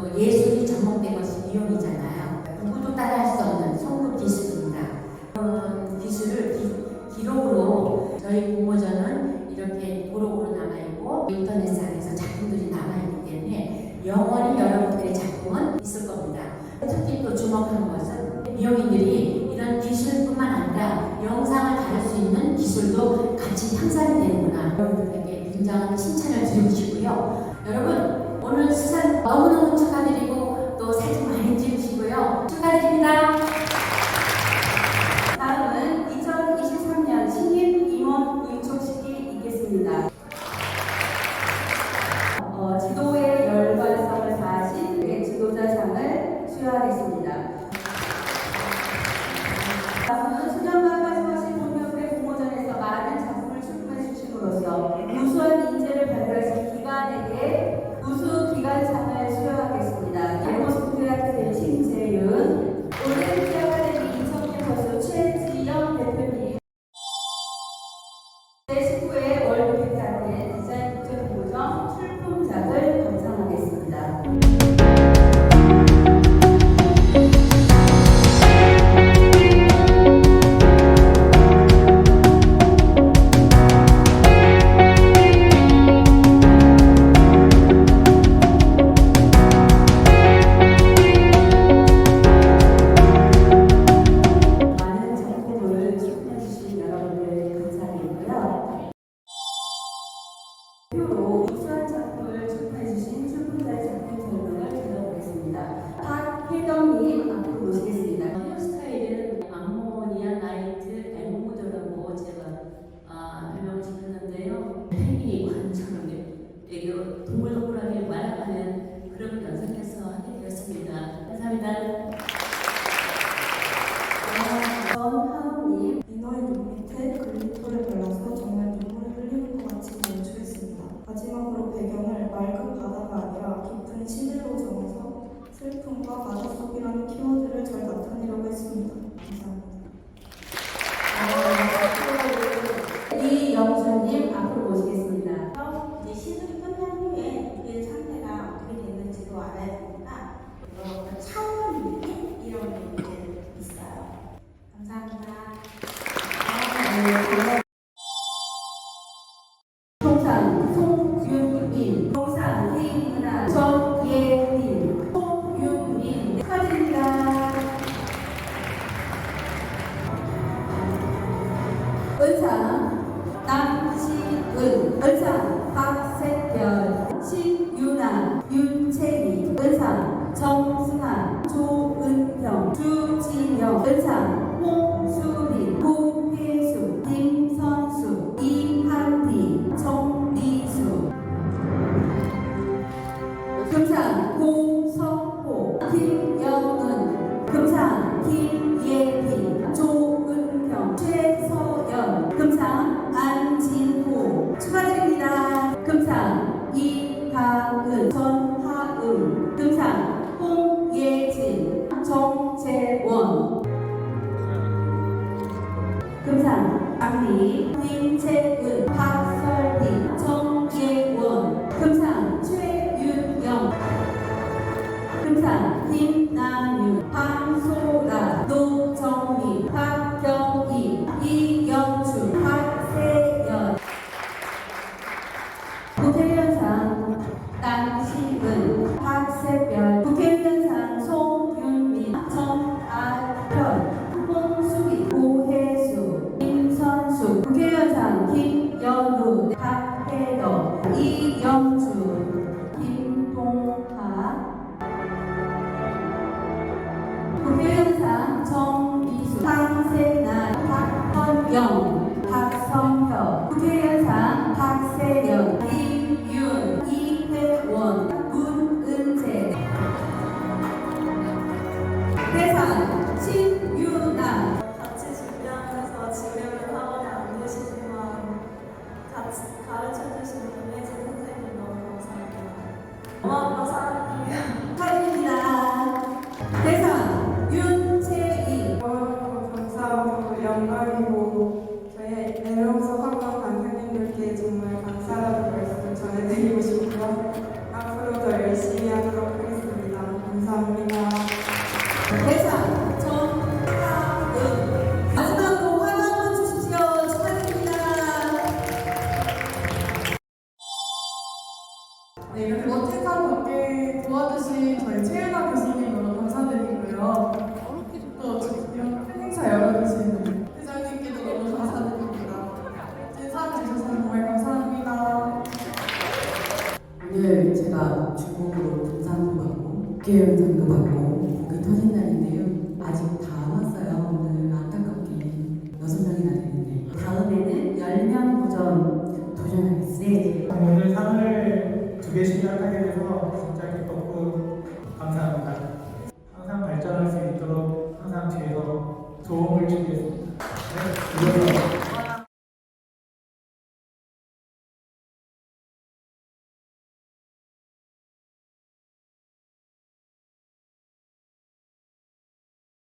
또 예술이 접목된 것은 위험이잖아요. 누구도 따라할 수 없는 성급 기술입니다. 그런 기술을 기, 록으로 저희 공모전은 이렇게 고록으로 남아있고 인터넷상에서 작품들이 남아있기 때문에 영원히 여러분들의 작품은 있을 겁니다. 특히 또 주목하는 것은 미용인들이 이런 기술뿐만 아니라 영상을 다룰 수 있는 기술도 같이 향상이 되는구나. 여러분들에게 굉장한 칭찬을 드리고 싶고요. 여러분 오늘 수산 너무너무 축하드리고 또 사진 많이 찍으시고요. 축하드립니다. who 박미, 김채은, 박설빈, 정계원, 금산 최윤영, 금산 김남윤, 박 이영주, 김동하, 국회의상 정미수, 상세나, 박헌영. 국회의원상도 받고 그 터진 날인데요. 아직 다 안 왔어요. 오늘 안타깝게 여섯 명이나 되는데 다음에는 10명 도전 도전하겠습니다. 오늘 상을 두 개씩 하게 돼서 진짜 기뻤고 감사합니다.